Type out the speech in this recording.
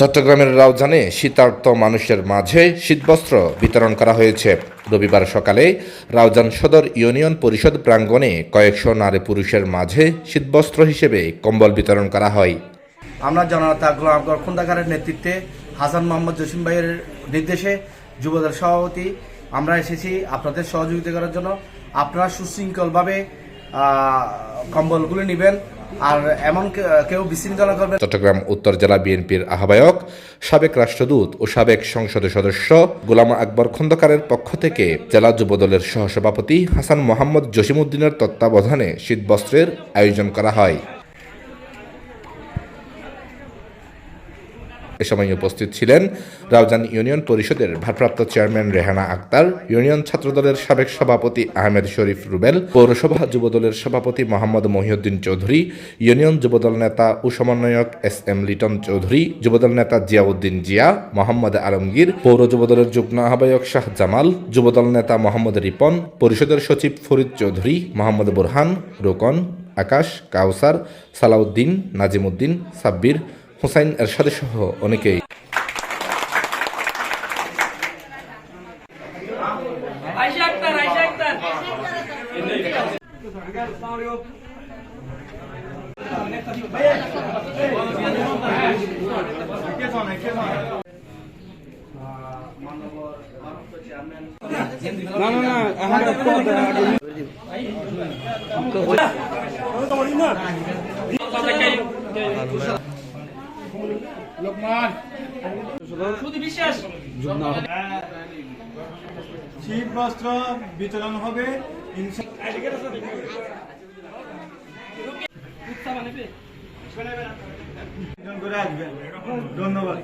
চট্টগ্রামের রাউজানে শীতার্ত মানুষের মাঝে শীতবস্ত্র বিতরণ করা হয়েছে। রবিবার সকালে রাউজান সদর ইউনিয়ন পরিষদ প্রাঙ্গণে কয়েকশো নারী পুরুষের মাঝে শীতবস্ত্র হিসেবে কম্বল বিতরণ করা হয়। আমরা জনতা গোলামগড় খন্দকারের নেতৃত্বে হাসান মোহাম্মদ জসিম ভাইয়ের নির্দেশে যুবদল সভাপতি, আমরা এসেছি আপনাদের সহযোগিতা করার জন্য। আপনারা সুশৃঙ্খলভাবে কম্বলগুলো নেবেন। আর এমন কেউ বিশৃঙ্খলা করবে চট্টগ্রাম উত্তর জেলা বিএনপির আহ্বায়ক, সাবেক রাষ্ট্রদূত ও সাবেক সংসদ সদস্য গোলাম আকবর খন্দকারের পক্ষ থেকে জেলা যুবদলের সহসভাপতি হাসান মোহাম্মদ জসিমউদ্দিনের তত্ত্বাবধানে শীতবস্ত্রের আয়োজন করা হয়। এ সময় উপস্থিত ছিলেন রাউজান ইউনিয়ন পরিষদের ভারপ্রাপ্ত চেয়ারম্যান রেহানা আক্তার, ইউনিয়ন ছাত্রদলের সাবেক সভাপতি আহমেদ শরীফ রুবেল, পৌরসভা যুবদলের সভাপতি মোহাম্মদ মহিউদ্দিন চৌধুরী, ইউনিয়ন যুবদল নেতা ও সমন্বয়ক এস এম লিটন চৌধুরী, যুবদল নেতা জিয়াউদ্দিন জিয়া, মোহাম্মদ আলমগীর, পৌর যুবদলের যুগ্ম আহ্বায়ক শাহ জামাল, যুবদল নেতা মোহাম্মদ রিপন, পরিষদের সচিব ফরিদ চৌধুরী, মোহাম্মদ বুরহান, রোকন, আকাশ, কাউসার, সালাউদ্দিন, নাজিমুদ্দিন, সাব্বির হুসাইন এরশাদ সহ অনেকেই। আয়শা আক্তার আয়শা শীত বস্ত্র বিতরণ হবে। ধন্যবাদ।